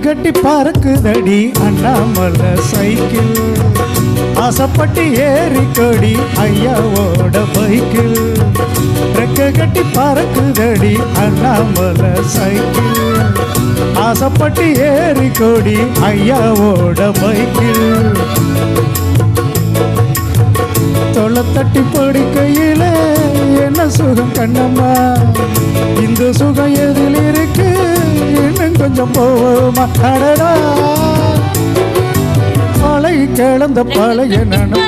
கட்டி பறக்குதடி அண்ணாமலை சைக்கிள். ஆசைப்பட்டு ஏறி கொடி ஐயாவோட பைக்கிள். ரெக்க கட்டி பறக்குதடி அண்ணாமலை சைக்கிள். ஆசைப்பட்டு ஏறி கொடி ஐயாவோட பைக்கிள். தொலை தட்டி படுக்கையில என்ன சுகம் கண்ணம்மா? இந்த சுகம் எதில் இருக்குது இன்னும் கொஞ்சம் போவோமா? அடடா. பழைய கிளந்த பழைய நனம்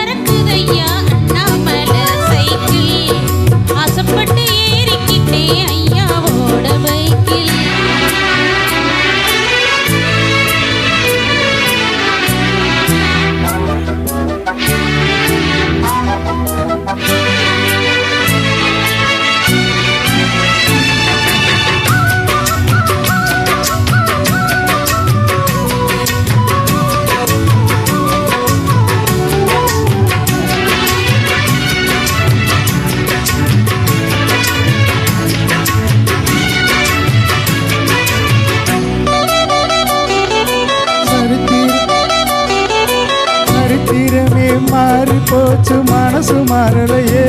போச்சு மனசு மாறலையே.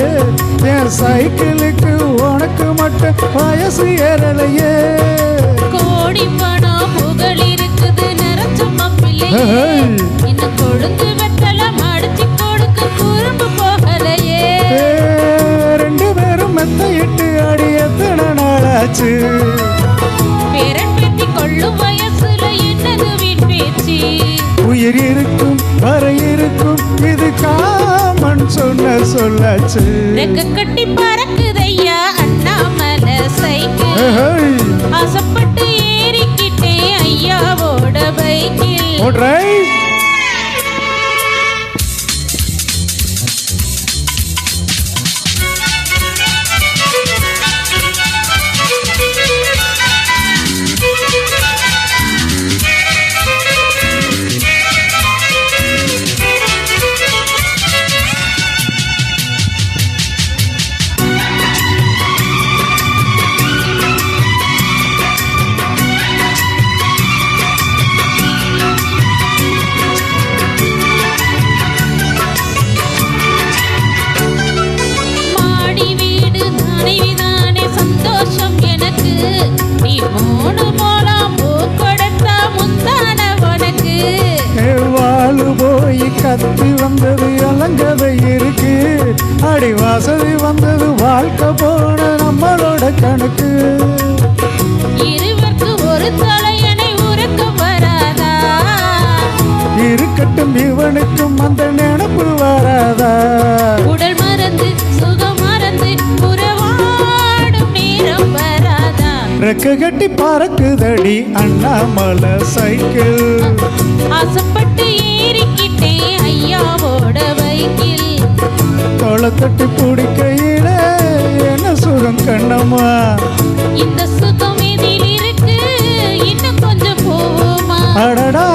என் சைக்கிளுக்கு உனக்கு மட்டும் வயசு ஏறலையே. கோடி பணம் புகழ் இருக்குது நிறைச்ச மாப்பிள்ளையே. இன்னும் கொழுந்து வெத்தலம் அடிச்சு கொடுக்க குறும்பு போகலையே. ரெண்டு பேரும் மெத்தையிட்டு அடி எத்தனை நாளாச்சு. பேரன் பேத்தி கொள்ளும் வயசுல என்னது வீண் பேச்சு? உயிர் இருக்கும் வரை இருக்கும் இது அம்மன் சொன்ன சொல்லாச்சு. கட்டி பறக்குதையா அண்ணாமலை சைக்கிள். அடி வசதி வந்தது வாழ்க்கை போன நம்மளோட கணக்கு. இருவருக்கு ஒரு தலையணை உறக்க வராதா? இருக்கட்டும் இவனுக்கும் அந்த நினப்பு வராதா? உடல் மறந்து சுகம் மறந்து உறவாடும் நேரம் வராதா? ரெக்க கட்டி பறக்குதடி அண்ணாமலை சைக்கிள். ஆசைப்பட்டு ஏறிக்கிட்டே ஐயாவோட பைக்கில். தொலை தட்டி பிடிக்கையில என்ன சுகம் கண்ணம்மா? இந்த சுகம் இதில் இருக்கு இன்னும் கொஞ்சம் போவோமா? அடடா